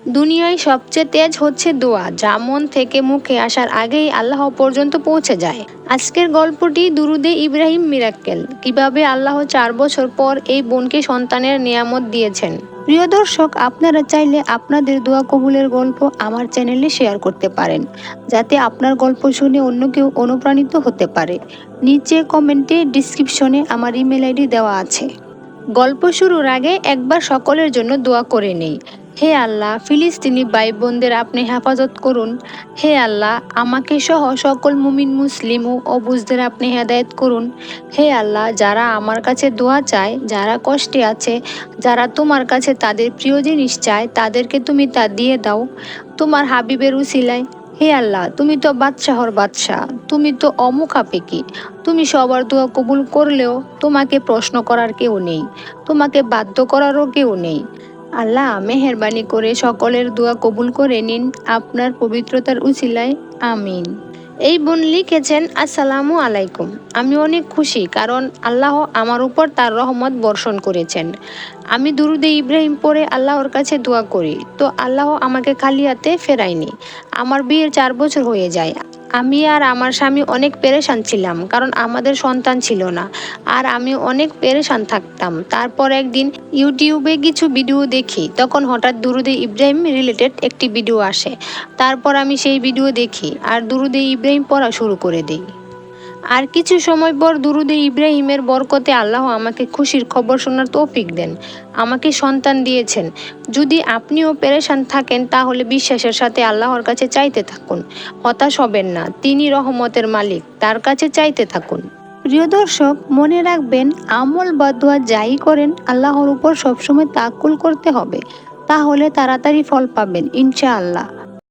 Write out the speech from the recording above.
দুনিয়ায় সবচেয়ে তেজ হচ্ছে দোয়া, যা মন থেকে মুখে আসার আগেই আল্লাহ পর্যন্ত পৌঁছে যায়। আজকের গল্পটি দুরুদে ইব্রাহিম মিরাক্কেল, কীভাবে আল্লাহ চার বছর পর এই বোনকে সন্তানের নিয়ামত দিয়েছেন। প্রিয় দর্শক, আপনারা চাইলে আপনাদের দোয়া কবুলের গল্প আমার চ্যানেলে শেয়ার করতে পারেন, যাতে আপনার গল্প শুনে অন্য কেউ অনুপ্রাণিত হতে পারে। নিচে কমেন্টে, ডিসক্রিপশনে আমার ইমেল আইডি দেওয়া আছে। গল্প শুরুর আগে একবার সকলের জন্য দোয়া করে নেই। হে আল্লাহ, ফিলিস্তিনি ভাই বোনদের আপনি হেফাজত করুন। হে আল্লাহ, আমাকে সহ সকল মুমিন মুসলিম ও অবুজদের আপনি হেদায়ত করুন। হে আল্লাহ, যারা আমার কাছে দোয়া চায়, যারা কষ্টে আছে, যারা তোমার কাছে তাদের প্রিয় জিনিস চায়, তাদেরকে তুমি তা দিয়ে দাও। তোমার হাবিবের উসিলায়, হে আল্লাহ, তুমি তো বাদশাহর বাদশাহ, তুমি তো অমুখাপেকি তুমি সবার দোয়া কবুল করলেও তোমাকে প্রশ্ন করার কেউ নেই, তোমাকে বাধ্য করারও কেউ নেই। আল্লাহ মেহরবানি করে সকলের দোয়া কবুল করে নিন আপনার পবিত্রতার উচিলায়, আমিন। এই বোন লিখেছেন, আসসালামু আলাইকুম। আমি অনেক খুশি কারণ আল্লাহ আমার উপর তার রহমত বর্ষণ করেছেন। আমি দুরুদে ইব্রাহিম পরে আল্লাহর কাছে দোয়া করি। তো আল্লাহ আমাকে খালি হাতে ফেরায়নি। আমার বিয়ের চার বছর হয়ে যায়। আমি আর আমার স্বামী অনেক পেরেশান ছিলাম, কারণ আমাদের সন্তান ছিল না। আর আমি অনেক পেরেশান থাকতাম। তারপর একদিন ইউটিউবে কিছু ভিডিও দেখি, তখন হঠাৎ দুরুদে ইব্রাহিম রিলেটেড একটি ভিডিও আসে। তারপর আমি সেই ভিডিও দেখি, আর দুরুদে ইব্রাহিম পড়া শুরু করে দিই। আর কিছু সময় পর দুরুদে ইব্রাহিমের বরকতে আল্লাহ আমাকে খুশির খবর শোনার তৌফিক দেন। আমাকে সন্তান দিয়েছেন। যদি আপনিও পেরেশান থাকেন, তাহলে বিশ্বাসের সাথে আল্লাহর কাছে চাইতে থাকুন। হতাশ হবেন না, তিনি রহমতের মালিক, তার কাছে চাইতে থাকুন। প্রিয় দর্শক, মনে রাখবেন, আমল বা দোয়া যাই করেন, আল্লাহর উপর সবসময় তাকুল করতে হবে। তাহলে তাড়াতাড়ি ফল পাবেন, ইনশাআল্লাহ।